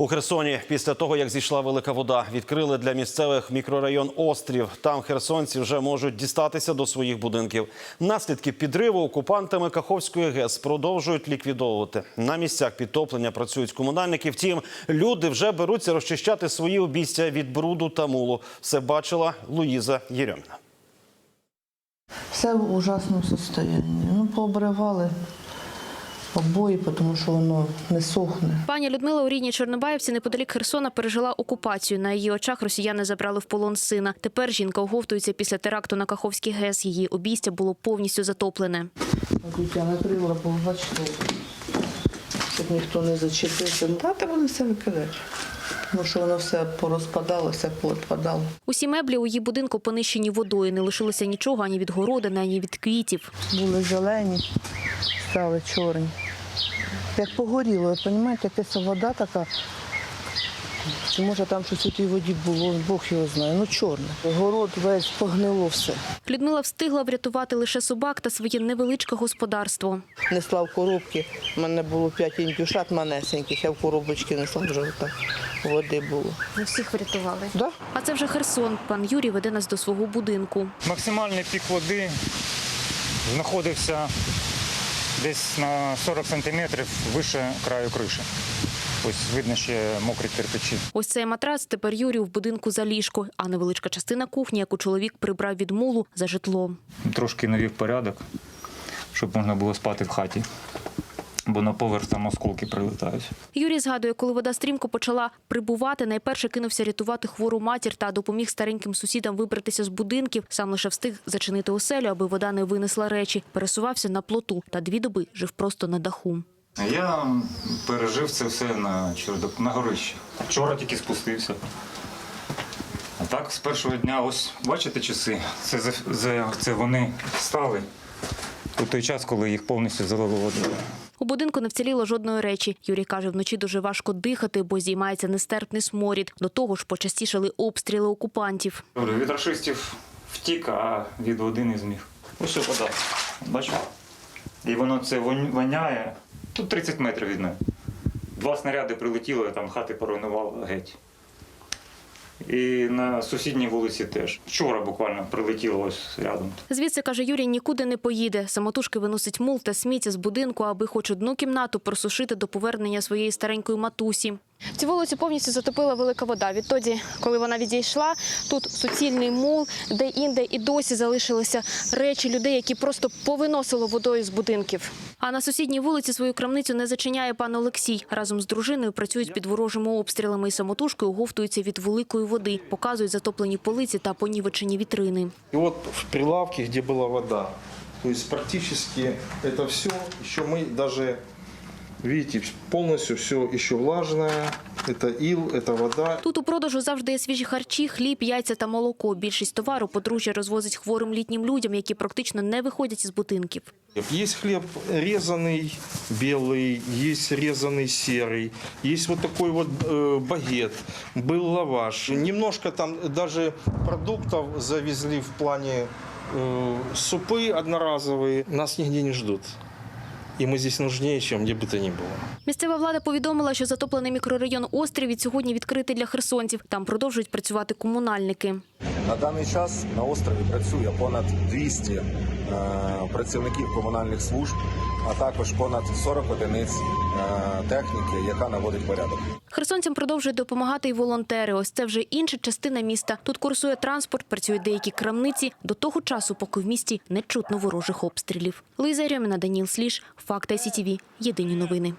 У Херсоні після того, як зійшла велика вода, відкрили для місцевих мікрорайон Острів. Там херсонці вже можуть дістатися до своїх будинків. Наслідки підриву окупантами Каховської ГЕС продовжують ліквідовувати. На місцях підтоплення працюють комунальники. Втім, люди вже беруться розчищати свої обійстя від бруду та мулу. Все бачила Луїза Єрьоміна. Все в ужасному состоянні. Ну, пообривали обої, тому що воно не сохне. Пані Людмила у рідній Чорнобаївці неподалік Херсона пережила окупацію. На її очах росіяни забрали в полон сина. Тепер жінка оговтується після теракту на Каховський ГЕС. Її обійстя було повністю затоплене. Тут я накрила, бо бачите, щоб ніхто не зачепився. Ну, та та вони все викидають. Тому що воно все порозпадалося, поотпадало. Усі меблі у її будинку понищені водою. Не лишилося нічого ані від городини, ані від квітів. Були зелені, стали чорні. Як погоріло, ви розумієте, якась вода така. Чи може там щось у тій воді було, Бог його знає. Ну чорне. Город весь погнило все. Людмила встигла врятувати лише собак та своє невеличке господарство. Несла в коробки. У мене було п'ять індюшат манесеньких, я в коробочки несла вже так. Води було. Ви всіх врятували. Да? А це вже Херсон. Пан Юрій веде нас до свого будинку. Максимальний пік води знаходився десь на 40 сантиметрів вище краю криші. Ось видно ще мокрі кирпичі. Ось цей матрац тепер Юрію в будинку за ліжко, а невеличка частина кухні, яку чоловік прибрав від мулу за житло. Трошки навів порядок, щоб можна було спати в хаті. Бо на поверх там осколки прилітають. Юрій згадує, коли вода стрімко почала прибувати, найперше кинувся рятувати хвору матір та допоміг стареньким сусідам вибратися з будинків. Сам лише встиг зачинити оселю, аби вода не винесла речі. Пересувався на плоту та дві доби жив просто на даху. Я пережив це все на, на горищі. Вчора тільки спустився. А так, з першого дня, ось бачите часи, це, за- це вони стали у той час, коли їх повністю залило водою. У будинку не вціліло жодної речі. Юрій каже, вночі дуже важко дихати, бо зіймається нестерпний сморід. До того ж, почастішали обстріли окупантів. Від рашистів втік, а від води не зміг. Ось що вода. Бачиш? І воно це воняє. Тут 30 метрів від мене. Два снаряди прилетіли, там хати поруйнувало геть. І на сусідній вулиці теж. Вчора буквально прилетіло ось рядом. Звідси, каже Юрій, нікуди не поїде. Самотужки виносить мул та сміття з будинку, аби хоч одну кімнату просушити до повернення своєї старенької матусі. Цю вулицю повністю затопила велика вода. Відтоді, коли вона відійшла, тут суцільний мул, де інде і досі залишилися речі людей, які просто повиносило водою з будинків. А на сусідній вулиці свою крамницю не зачиняє пан Олексій. Разом з дружиною працюють під ворожими обстрілами і самотужкою оговтуються від великої води, показують затоплені полиці та понівечені вітрини. И вот в прилавке, где была вода. То есть практически это все, еще мы даже, видите, полностью все еще влажное. Это ил, это вода. Тут у продажу завжди є свіжі харчі, хліб, яйця та молоко. Більшість товару подружжя розвозить хворим літнім людям, які практично не виходять із будинків. Есть хлеб резанный белый, есть резанный серый, есть вот такой вот э, багет, был лаваш. Немножко там даже продуктов завезли в плане э, супы одноразовые. Нас нигде не ждут. И мы здесь нужнее, чем где бы то ни было. Місцева влада повідомила, що затоплений мікрорайон Острів від сьогодні відкритий для херсонців. Там продовжують працювати комунальники. На даний час на острові працює понад 200 е, працівників комунальних служб, а також понад 40 одиниць е, техніки, яка наводить порядок. Херсонцям продовжують допомагати і волонтери. Ось це вже інша частина міста. Тут курсує транспорт, працюють деякі крамниці до того часу, поки в місті не чутно ворожих обстрілів. Луїза Рьоміна, Даніл Сліж, Факти СІТІВІ. Єдині новини.